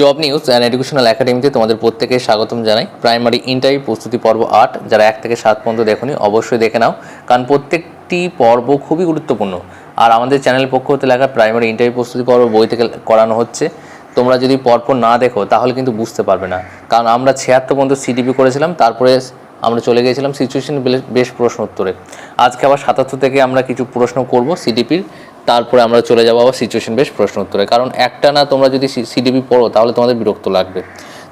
Job news and educational একাডেমিতে তোমাদের প্রত্যেকে স্বাগতম জানাই। প্রাইমারি ইন্টারভিউ প্রস্তুতি পর্ব আট, যারা এক থেকে সাত পর্যন্ত দেখোনি, অবশ্যই দেখে নাও, কারণ প্রত্যেকটি পর্ব খুবই গুরুত্বপূর্ণ। আর আমাদের চ্যানেলের পক্ষ হতে লেখা প্রাইমারি ইন্টারভিউ প্রস্তুতি পর্ব বই থেকে করানো হচ্ছে। তোমরা যদি পরপর না দেখো, তাহলে কিন্তু বুঝতে পারবে না। কারণ আমরা ছিয়াত্তর পর্যন্ত সিডিপি করেছিলাম, তারপরে আমরা চলে গিয়েছিলাম সিচুয়েশন বেশ প্রশ্ন উত্তরে আজকে আবার সাতাত্তর থেকে আমরা কিছু প্রশ্ন করব সিডিপির তারপরে আমরা চলে যাব আবার সিচুয়েশন বেশ প্রশ্ন উত্তরে। কারণ একটা না, তোমরা যদি সিডিপি পড়ো, তাহলে তোমাদের বিরক্ত লাগবে।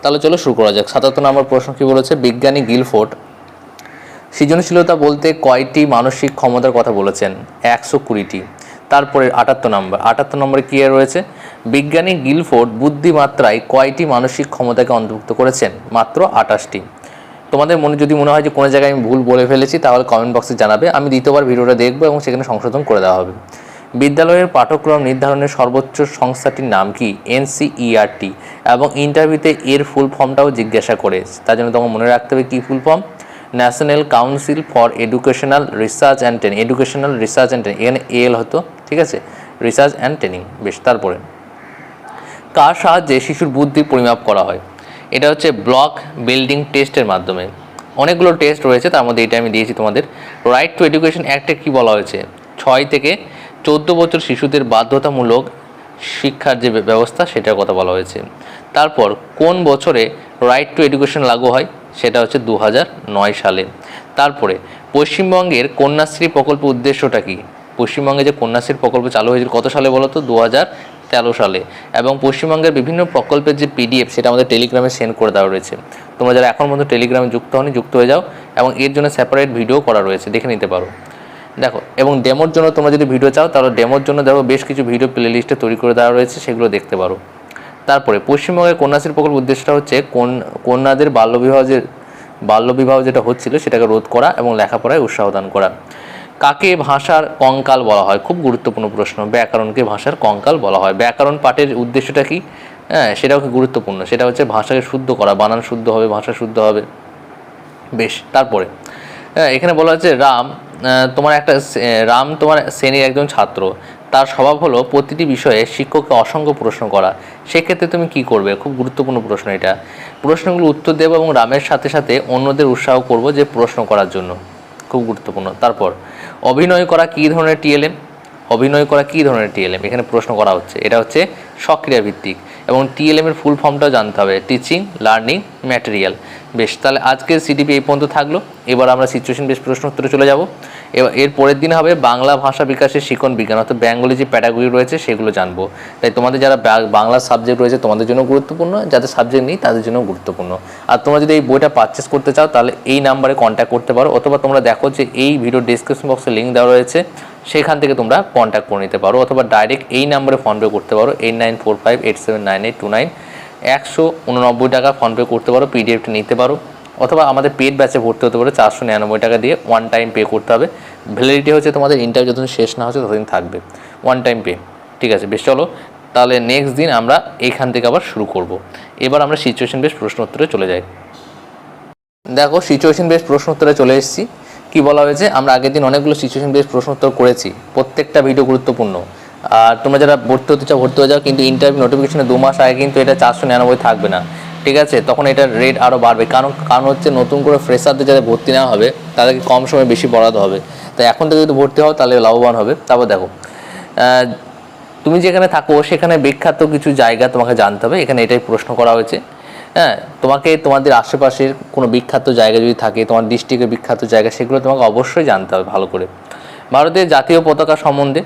তাহলে চলো শুরু করা যাক। সাতাত্তর নম্বর প্রশ্ন কি বলেছে? বিজ্ঞানী গিলফোর্ড সৃজনশীলতা বলতে কয়টি মানসিক ক্ষমতার কথা বলেছেন? একশো কুড়িটি। তারপরে আটাত্তর নম্বর। আটাত্তর নম্বরে কী রয়েছে? বিজ্ঞানী গিলফোর্ড বুদ্ধিমাত্রায় কয়টি মানসিক ক্ষমতাকে অন্তর্ভুক্ত করেছেন? মাত্র আটাশটি। তোমাদের মনে, যদি মনে হয় যে কোনো জায়গায় আমি ভুল বলে ফেলেছি, তাহলে কমেন্ট বক্সে জানাবে। আমি দ্বিতীয়বার ভিডিওটা দেখব এবং সেখানে সংশোধন করে দেওয়া হবে। বিদ্যালয়ের পাঠ্যক্রম নির্ধারণের সর্বোচ্চ সংস্থাটির নাম কি? এনসিইআরটি। এবং ইন্টারভিউতে এর ফুল ফর্মটাও জিজ্ঞাসা করে। তার জন্য তোমাকে মনে রাখতে হবে কী full form? National Council for Educational Research and Training. Educational Research and Training এখানে এল হতো, ঠিক আছে? রিসার্চ অ্যান্ড ট্রেনিং, বেশ, তারপরে। কার সাহায্যে শিশুর বুদ্ধি পরিমাপ করা হয়? এটা হচ্ছে ব্লক বিল্ডিং টেস্টের মাধ্যমে। অনেকগুলো টেস্ট রয়েছে, তার মধ্যে এটা আমি দিয়েছি তোমাদের। রাইট টু এডুকেশন অ্যাক্টে কী বলা হয়েছে? ছয় থেকে চোদ্দ বছর শিশুদের বাধ্যতামূলক শিক্ষার যে ব্যবস্থা, সেটার কথা বলা হয়েছে। তারপর কোন বছরে রাইট টু এডুকেশন লাগু হয়, সেটা হচ্ছে দু সালে। তারপরে পশ্চিমবঙ্গের কন্যাশ্রী প্রকল্প উদ্দেশ্যটা কি? পশ্চিমবঙ্গে যে কন্যাশ্রী প্রকল্প চালু হয়েছিল কত সালে বলো তো? দু তেরো সালে। এবং পশ্চিমবঙ্গের বিভিন্ন প্রকল্পের যে পিডিএফ সেটা আমাদের টেলিগ্রামে সেন্ড করে দেওয়া রয়েছে। তোমরা যারা এখন পর্যন্ত টেলিগ্রামে যুক্ত হনি যুক্ত হয়ে যাও এবং এর জন্য সেপারেট ভিডিও করা রয়েছে, দেখে নিতে পারো। দেখো এবং ডেমোর জন্য তোমরা যদি ভিডিও চাও তাহলে ডেমোর জন্য দেখো বেশ কিছু ভিডিও প্লে লিস্টে তৈরি করে দেওয়া রয়েছে সেগুলো দেখতে পারো। তারপরে পশ্চিমবঙ্গের কন্যাশ্রী প্রকল্প উদ্দেশ্যটা হচ্ছে কোন- কন্যাদের বাল্যবিবাহ যে বাল্যবিবাহ যেটা হচ্ছিল সেটাকে রোধ করা এবং লেখাপড়ায় উৎসাহ দান করা। কাকে ভাষার কঙ্কাল বলা হয়? খুব গুরুত্বপূর্ণ প্রশ্ন। ব্যাকরণকে ভাষার কঙ্কাল বলা হয়। ব্যাকরণ পাঠের উদ্দেশ্যটা কি? হ্যাঁ সেটাও কি গুরুত্বপূর্ণ। সেটা হচ্ছে ভাষাকে শুদ্ধ করা বানান শুদ্ধ হবে ভাষা শুদ্ধ হবে। বেশ তারপরে হ্যাঁ, এখানে বলা হচ্ছে রাম তোমার একটা রাম তোমার শ্রেণির একজন ছাত্র। তার স্বভাব হলো প্রতিটি বিষয়ে শিক্ষককে অসংখ্য প্রশ্ন করা। সেক্ষেত্রে তুমি কি করবে? খুব গুরুত্বপূর্ণ প্রশ্ন এটা। প্রশ্নগুলো উত্তর দেবো এবং রামের সাথে সাথে অন্যদের উৎসাহ করব যে প্রশ্ন করার জন্য। খুব গুরুত্বপূর্ণ। তারপর, অভিনয় করা কী ধরনের টিএলএম অভিনয় করা কী ধরনের টিএলএম এখানে প্রশ্ন করা হচ্ছে। এটা হচ্ছে সক্রিয়া ভিত্তিক এবং টিএলএম এর ফুল ফর্মটাও জানতে হবে। টিচিং লার্নিং ম্যাটেরিয়াল বেশ, তাহলে আজকের সিডিপি এই পর্যন্ত থাকল। এবার আমরা সিচুয়েশন বেশ প্রশ্ন উত্তরে চলে যাব। এবার এর পরের দিন হবে বাংলা ভাষা বিকাশের শিক্ষণ বিজ্ঞান, অর্থাৎ বেঙ্গলি যে প্যাটাগরি রয়েছে সেগুলো জানব। তাই তোমাদের যারা বা- বাংলা সাবজেক্ট রয়েছে তোমাদের জন্য গুরুত্বপূর্ণ, যাদের সাবজেক্ট নেই তাদের জন্য গুরুত্বপূর্ণ। আর তোমরা যদি এই বইটা পারচেস করতে চাও, তাহলে এই নাম্বারে কন্ট্যাক্ট করতে পারো, অথবা তোমরা দেখো যে এই ভিডিও ডিসক্রিপশন বক্সে লিঙ্ক দেওয়া রয়েছে, সেখান থেকে তোমরা কন্ট্যাক্ট করে নিতে পারো, অথবা ডাইরেক্ট এই নাম্বারে ফোনপে করতে পারো eight nine four five eight seven nine eight two nine একশো উননব্বই টাকা ফোনপে করতে পারো পিডিএফটি নিতে পারো, অথবা আমাদের পেড ব্যাচে ভর্তি হতে পারে, চারশো নিরানব্বই টাকা দিয়ে ওয়ান টাইম পে করতে হবে। ভ্যালিডিটি হচ্ছে তোমাদের ইন্টারভিউ যতদিন শেষ না হচ্ছে ততদিন থাকবে। ওয়ান টাইম পে ঠিক আছে? বেশ, চলো। তাহলে নেক্সট দিন আমরা এখান থেকে আবার শুরু করব। এবার আমরা সিচুয়েশন বেশ প্রশ্ন উত্তরে চলে যাই। দেখো সিচুয়েশন বেশ প্রশ্ন উত্তরে চলে এসেছি। কি বলা হয়েছে? আমরা আগের দিন অনেকগুলো সিচুয়েশন বেশ প্রশ্ন উত্তর করেছি। প্রত্যেকটা ভিডিও গুরুত্বপূর্ণ। আর তোমরা যারা ভর্তি হতে চাও, ভর্তি হয়ে যাও, কিন্তু ইন্টারভিউ নোটিফিকেশনে দু মাস আগে কিন্তু এটা চারশো নিরানব্বই থাকবে না। ঠিক আছে? তখন এটার রেট আরও বাড়বে। কারণ কারণ হচ্ছে নতুন করে ফ্রেশারদের যাদের ভর্তি নেওয়া হবে, তাদেরকে কম সময়ে বেশি বরাদ্দ হবে। তাই এখন থেকে যদি ভর্তি হও, তাহলে লাভবান হবে। তারপর দেখো তুমি যেখানে থাকো, সেখানে বিখ্যাত কিছু জায়গা তোমাকে জানতে হবে। এখানে এটাই প্রশ্ন করা হয়েছে। হ্যাঁ তোমাকে তোমাদের আশেপাশের কোনো বিখ্যাত জায়গা যদি থাকে, তোমার ডিস্ট্রিক্টের বিখ্যাত জায়গা, সেগুলো তোমাকে অবশ্যই জানতে হবে ভালো করে। ভারতের জাতীয় পতাকা সম্বন্ধে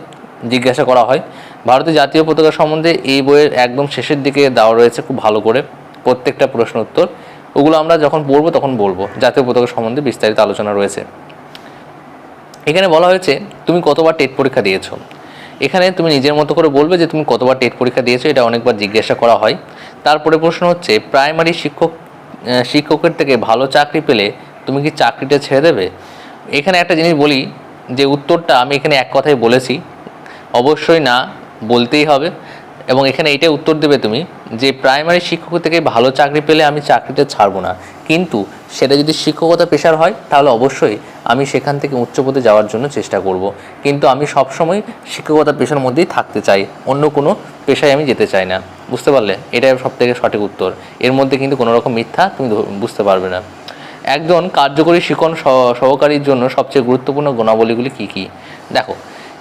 জিজ্ঞাসা করা হয়। ভারতের জাতীয় পতাকা সম্বন্ধে এই বইয়ের একদম শেষের দিকে দেওয়া রয়েছে খুব ভালো করে প্রত্যেকটা প্রশ্ন উত্তর। ওগুলো আমরা যখন পড়ব তখন বলব। জাতীয় পতাকা সম্বন্ধে বিস্তারিত আলোচনা রয়েছে। এখানে বলা হয়েছে, তুমি কতবার টেট পরীক্ষা দিয়েছ? এখানে তুমি নিজের মতো করে বলবে যে, তুমি কতবার টেট পরীক্ষা দিয়েছ? এটা অনেকবার জিজ্ঞাসা করা হয়। তারপরে প্রশ্ন হচ্ছে, প্রাইমারি শিক্ষক শিক্ষকের থেকে ভালো চাকরি পেলে তুমি কি চাকরিটা ছেড়ে দেবে? এখানে একটা জিনিস বলি, যে উত্তরটা আমি এখানে এক কথাই বলেছি। অবশ্যই না, বলতেই হবে। এবং এখানে এটাই উত্তর দেবে তুমি, যে প্রাইমারি শিক্ষক থেকে ভালো চাকরি পেলে আমি চাকরিটা ছাড়বো না। কিন্তু সেটা যদি শিক্ষকতা পেশার হয়, তাহলে অবশ্যই আমি সেখান থেকে উচ্চ পদে যাওয়ার জন্য চেষ্টা করব। কিন্তু আমি সবসময় শিক্ষকতা পেশার মধ্যেই থাকতে চাই, অন্য কোনো পেশায় আমি যেতে চাই না। বুঝতে পারলে? এটাই সব থেকে সঠিক উত্তর। এর মধ্যে কিন্তু কোনো রকম মিথ্যা তুমি বুঝতে পারবে না। একজন কার্যকরী শিক্ষণ সহ- সহকারীর জন্য সবচেয়ে গুরুত্বপূর্ণ গুণাবলীগুলি কী কী? দেখো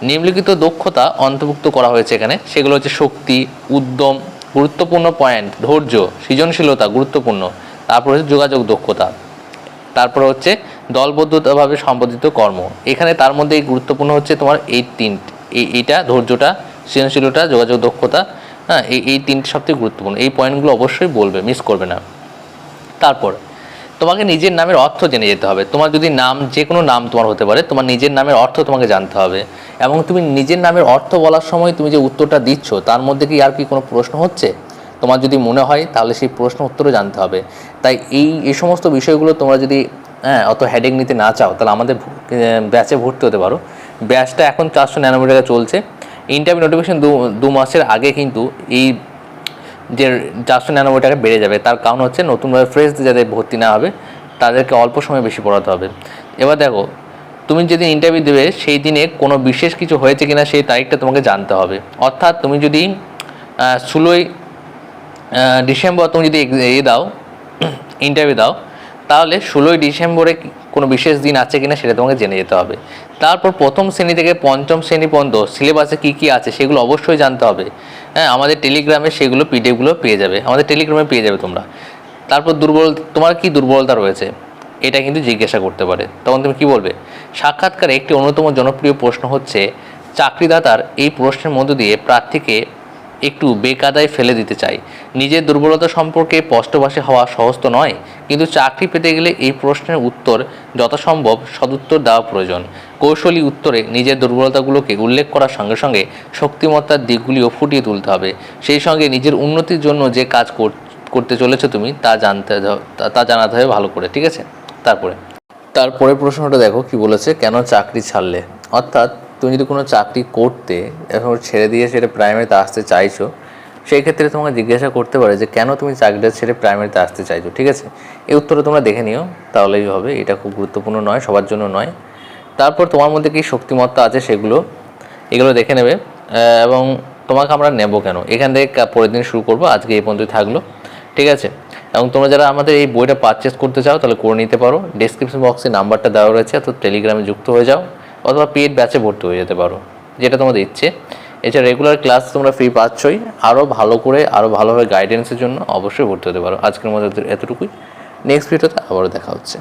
নিম্নলিখিত দক্ষতা অন্তর্ভুক্ত করা হয়েছে এখানে। সেগুলো হচ্ছে শক্তি, উদ্যম, গুরুত্বপূর্ণ পয়েন্ট ধৈর্য, সৃজনশীলতা গুরুত্বপূর্ণ। তারপর হচ্ছে যোগাযোগ দক্ষতা। তারপর হচ্ছে দলবদ্ধতাভাবে সম্পাদিত কর্ম। এখানে তার মধ্যে গুরুত্বপূর্ণ হচ্ছে তোমার এই তিন এই এইটা, ধৈর্যটা, সৃজনশীলতা, যোগাযোগ দক্ষতা হ্যাঁ এই এই তিনটি সবথেকে গুরুত্বপূর্ণ। এই পয়েন্টগুলো অবশ্যই বলবে মিস করবে না। তারপর তোমাকে নিজের নামের অর্থ জেনে যেতে হবে। তোমার যদি নাম, যে কোনো নাম তোমার হতে পারে, তোমার নিজের নামের অর্থ তোমাকে জানতে হবে। এবং তুমি নিজের নামের অর্থ বলার সময় তুমি যে উত্তরটা দিচ্ছ, তার মধ্যে কি আর কি কোনো প্রশ্ন হচ্ছে? তোমার যদি মনে হয়, তাহলে সেই প্রশ্ন উত্তরও জানতে হবে। তাই এই এই সমস্ত বিষয়গুলো তোমরা যদি হ্যাঁ অত হেডেক নিতে না চাও, তাহলে আমাদের ব্যাচে ভর্তি হতে পারো। ব্যাচটা এখন চারশো টাকা চলছে। ইন্টারভিউ নোটিফিকেশন দু দু মাসের আগে কিন্তু এই যে চারশো নিরানব্বই টাকা বেড়ে যাবে। তার কারণ হচ্ছে নতুনভাবে ফ্রেশ যাদের ভর্তি না হবে, তাদেরকে অল্প সময় বেশি পড়াতে হবে। এবার দেখো, তুমি যেদিন ইন্টারভিউ দেবে, সেই দিনে কোনো বিশেষ কিছু হয়েছে কিনা সেই তারিখটা তোমাকে জানতে হবে। অর্থাৎ তুমি যদি ষোলোই ডিসেম্বর তুমি যদি এ দাও ইন্টারভিউ দাও, তাহলে ষোলোই ডিসেম্বরে কোনো বিশেষ দিন আছে কিনা সেটা তোমাকে জেনে যেতে হবে। তারপর প্রথম শ্রেণি থেকে পঞ্চম শ্রেণি পর্যন্ত সিলেবাসে কী কী আছে সেগুলো অবশ্যই জানতে হবে। হ্যাঁ আমাদের টেলিগ্রামে সেগুলো পিডিএফগুলো পেয়ে যাবে। আমাদের টেলিগ্রামে পেয়ে যাবে তোমরা। তারপর দুর্বল, তোমার কি দুর্বলতা রয়েছে? এটা কিন্তু জিজ্ঞাসা করতে পারে। তখন তুমি কি বলবে? সাক্ষাৎকারে একটি অন্যতম জনপ্রিয় প্রশ্ন হচ্ছে, চাকরিদাতার এই প্রশ্নের মধ্য দিয়ে প্রার্থীকে একটু বেকাদায় ফেলে দিতে চাই। নিজের দুর্বলতা সম্পর্কে স্পষ্টভাষী হওয়া সহজ তো নয়, কিন্তু চাকরি পেতে গেলে এই প্রশ্নের উত্তর যথাসম্ভব সদুত্তর দেওয়া প্রয়োজন। কৌশলী উত্তরে নিজের দুর্বলতাগুলোকে উল্লেখ করার সঙ্গে সঙ্গে শক্তিমত্তার দিকগুলিও ফুটিয়ে তুলতে হবে। সেই সঙ্গে নিজের উন্নতির জন্য যে কাজ কর- করতে চলেছো তুমি, তা জানতে তা জানাতে হবে ভালো করে, ঠিক আছে? তারপরে। তারপরে প্রশ্নটা দেখো, কি বলেছে? কেন চাকরি ছাড়লে? অর্থাৎ তুমি যদি কোনো চাকরি করতে এখন ছেড়ে দিয়ে সেটা প্রাইমারিতে আসতে চাইছো, সেই ক্ষেত্রে তোমাকে জিজ্ঞাসা করতে পারে যে কেন তুমি চাকরিটা ছেড়ে প্রাইমারিতে আসতে চাইছো, ঠিক আছে? এই উত্তরটা তোমরা দেখে নিও, তাহলেই হবে। এটা খুব গুরুত্বপূর্ণ নয়, সবার জন্য নয়। তারপর তোমার মধ্যে কী শক্তিমত্তা আছে সেগুলো? এগুলো দেখে নেবে। এবং তোমাকে আমরা নেব কেন? এখান থেকে পরের দিন শুরু করব, আজকে এই পর্যন্তই থাকল, ঠিক আছে? এবং তোমরা যারা আমাদের এই বইটা পারচেস করতে চাও, তাহলে করে নিতে পারো। ডিসক্রিপশন বক্সে নাম্বারটা দেওয়া রয়েছে, তো টেলিগ্রামে যুক্ত হয়ে যাও। অথবা পেড ব্যাচে ভর্তি হয়ে যেতে পারো, যেটা তোমাদের ইচ্ছে। এছাড়া রেগুলার ক্লাস তোমরা ফ্রি পাচ্ছই আরও ভালো করে আরও ভালোভাবে গাইডেন্সের জন্য অবশ্যই ভর্তি হতে পারো। আজকের মধ্যে এতটুকুই। নেক্সট ভিডিওতে আবারও দেখা হচ্ছে।